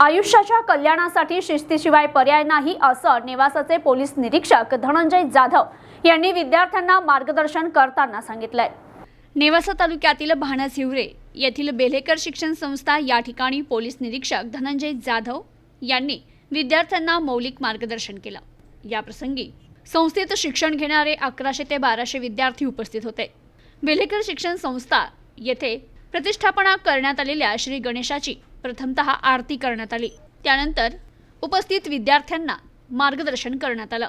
आयुष्याच्या कल्याणासाठी शिस्तीशिवाय पर्याय नाही असं नेवासाचे पोलीस निरीक्षक धनंजय जाधव यांनी विद्यार्थ्यांना मार्गदर्शन करताना सांगितलंय. नेवासा तालुक्यातील भानस हिवरे येथील बेलेकर शिक्षण संस्था या ठिकाणी पोलीस निरीक्षक धनंजय जाधव यांनी विद्यार्थ्यांना मौलिक मार्गदर्शन केलं. याप्रसंगी संस्थेत शिक्षण घेणारे अकराशे ते बाराशे विद्यार्थी उपस्थित होते. बेलेकर शिक्षण संस्था येथे प्रतिष्ठापना करण्यात आलेल्या श्री गणेशाची प्रथमतः आरती करण्यात आली. त्यानंतर उपस्थित विद्यार्थ्यांना मार्गदर्शन करण्यात आलं.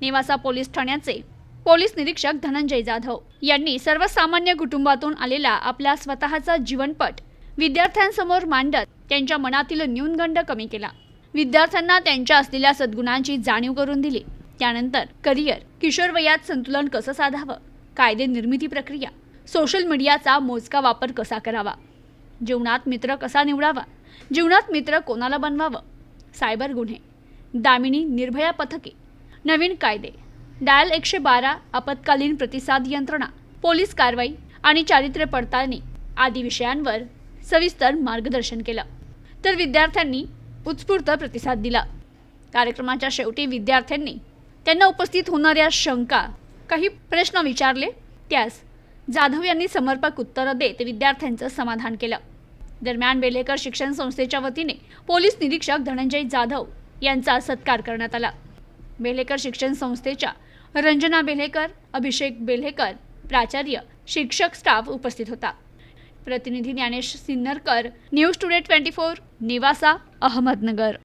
नेवासा पोलीस ठाण्याचे पोलीस निरीक्षक धनंजय जाधव यांनी सर्वसामान्य कुटुंबातून आलेला आपला स्वतःचा जीवनपट विद्यार्थ्यांसमोर मांडत त्यांच्या मनातील न्यूनगंड कमी केला. विद्यार्थ्यांना त्यांच्या असलेल्या सद्गुणांची जाणीव करून दिली. त्यानंतर करिअर किशोरवयात संतुलन कसं साधावं? कायदे निर्मिती प्रक्रिया सोशल मीडियाचा मोजका वापर कसा करावा? जीवनात मित्र कसा निवडावा? जीवनात मित्र कोणाला बनवावं? सायबर गुन्हे. दामिनी निर्भया पथके. नवीन कायदे. डायल एकशे बारा आपत्कालीन प्रतिसाद यंत्रणा. पोलीस कारवाई आणि चारित्र्य पडताळणी आदी विषयांवर सविस्तर मार्गदर्शन केलं. तर विद्यार्थ्यांनी उत्स्फूर्त प्रतिसाद दिला. कार्यक्रमाच्या शेवटी विद्यार्थ्यांनी त्यांना उपस्थित होणाऱ्या शंका काही प्रश्न विचारले त्यास जाधव यांनी समर्पक उत्तरं देत विद्यार्थ्यांचं समाधान केलं. दरम्यान बेलेकर शिक्षण संस्थेच्या वतीने पोलीस निरीक्षक धनंजय जाधव यांचा सत्कार करण्यात आला. बेलेकर शिक्षण संस्थेच्या रंजना बेलेकर अभिषेक बेलेकर प्राचार्य शिक्षक स्टाफ उपस्थित होता. प्रतिनिधी Dnyanesh Sinnarkar news today twenty four निवासा Ahmednagar.